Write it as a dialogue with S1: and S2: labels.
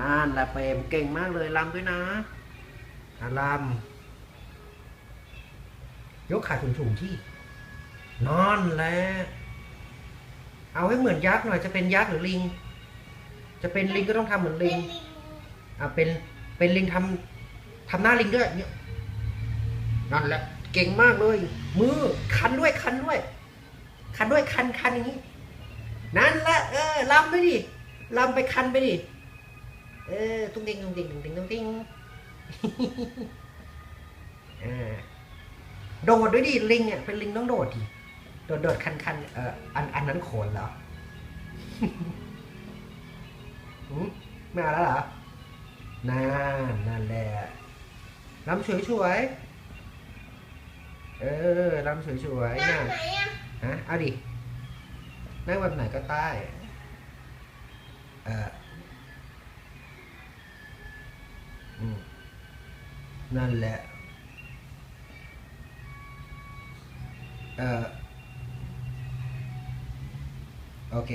S1: นั่นแหละเปรมเก่งมากเลยลำด้วยนะอะลำยกขาสูงๆที่นอนแหละเอาให้เหมือนยักษ์หน่อยจะเป็นยักษ์หรือลิง จะเป็นลิงก็ต้องทำเหมือนลิงอะเป็นเป็นลิงทำทำหน้าลิงด้วยเนี่ยนั่นแหละ เก่งมากเลย มือคันด้วยคันด้วย คันด้วยคันคันอย่างนี้ นั่นแหละเออลำไปดิลำไปคันไปดิ เออตุ้งติ้งตุ้งติ้งตุ้งติ้งตุ้งติ้งอ่าโดดด้วยดิลิงอะเป็นลิงต้องโดดดิโดดโดดคันคันเอออันอันนั้นโขนเหรอหืมไม่เอาแล้วเหรอนั่นนั่นแหละลำสวยสวยๆเออลำสวยสวยๆ
S2: นั่
S1: น่ะ
S2: งไหนอะ
S1: ฮะเอาดินั่งแบบไหนก็ใต้เออ นั่นแหละเออโอเค